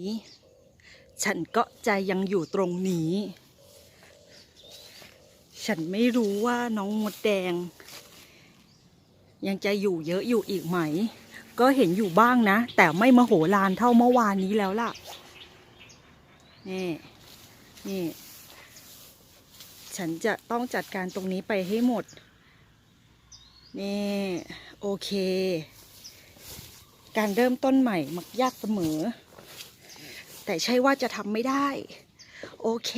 นี้ ฉันก็จะยังอยู่ตรงนี้ ฉันไม่รู้ว่าน้องมดแดง ยังจะอยู่เยอะอยู่อีกไหม ก็เห็นอยู่บ้างนะ แต่ไม่มโหฬารเท่าเมื่อวานนี้แล้วล่ะ นี่ นี่ ฉันจะต้องจัดการตรงนี้ไปให้หมด นี่ โอเคการเริ่มต้นใหม่มักยากเสมอ แต่ใช่ว่าจะทำไม่ได้ โอเค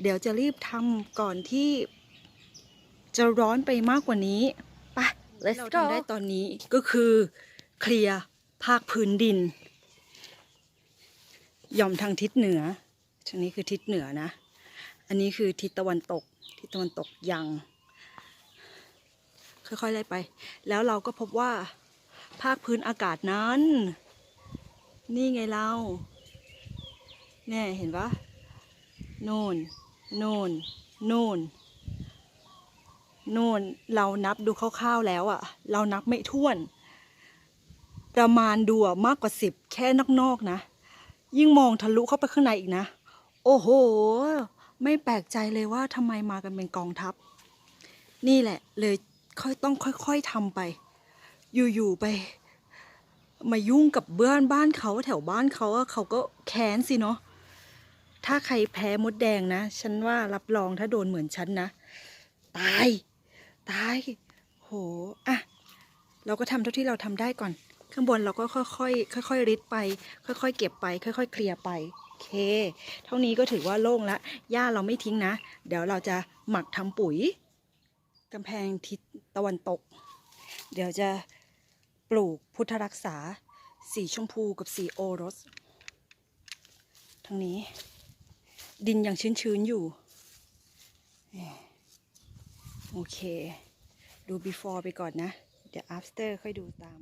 เดี๋ยวจะรีบทำก่อนที่ จะร้อนไปมากกว่านี้ไป Let's เรา go ทำได้ตอนนี้ก็คือเคลียร์ภาคพื้นดินหย่อมทางทิศเหนือทางนี้คือทิศเหนือนะ อันนี้คือทิศตะวันตก ทิศตะวันตกยัง ค่อยๆไล่ไป แล้วเราก็พบว่า ภาคพื้นอากาศนั้น นี่ไงเรา เนี่ยเห็นปะน่นน่นน่นน่นเรานับดูคร่าวๆแล้วอะเรานับไม่ถ้วน ประมาณดูอะมากกว่าสิบแค่นอกๆนะ ยิ่งมองทะลุเข้าไปข้างในอีกนะ โอ้โห ไม่แปลกใจเลยว่าทำไมมากันเป็นกองทัพ นี่แหละ เลยค่อยต้องค่อยๆทำไป อยู่ๆไป มายุ่งกับเบื้อนบ้านเขาแถวบ้านเขาเขาก็แค้นสิเนาะ ถ้าใครแพ้มดแดงนะ ฉันว่ารับรองถ้าโดนเหมือนฉันนะ ตาย ตาย โห อะ เราก็ทำเท่าที่เราทำได้ก่อน ข้างบนเราก็ค่อยๆ ค่อยๆริดไป ค่อยๆ เก็บไป ค่อยๆ เคลียร์ไป โอเค เท่านี้ก็ถือว่าโล่งละ หญ้าเราไม่ทิ้งนะ เดี๋ยวเราจะหมักทำปุ๋ยกำแพงทิศตะวันตก เดี๋ยวจะปลูกพุทธรักษา สีชมพูกับสีโอรส ทางนี้ ดินยังชื้นๆอยู่เอ่อโอเค ดู before ไปก่อนนะ เดี๋ยว after ค่อยดูตาม